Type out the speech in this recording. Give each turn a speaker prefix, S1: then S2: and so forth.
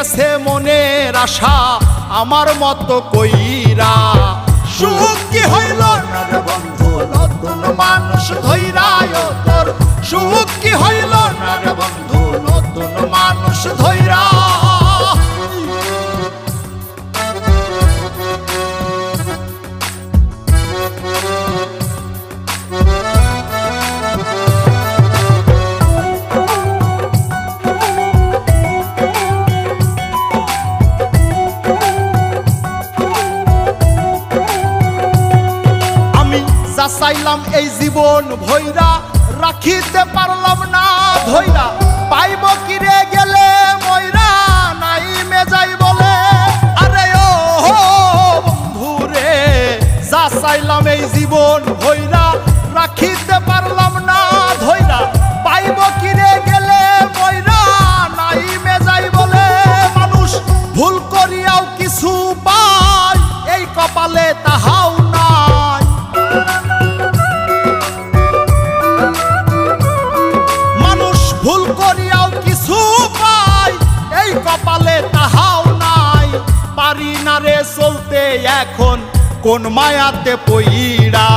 S1: গেছে মনের আশা আমার মতো কইরা। সুখ কি হইল চাইলাম এই জীবন ভৈরা রাখিতে পারলাম না ধৈরা পাইব কিরে গেলে ময়রা? পারি চলতে এখন কোন মায়াতে পইরা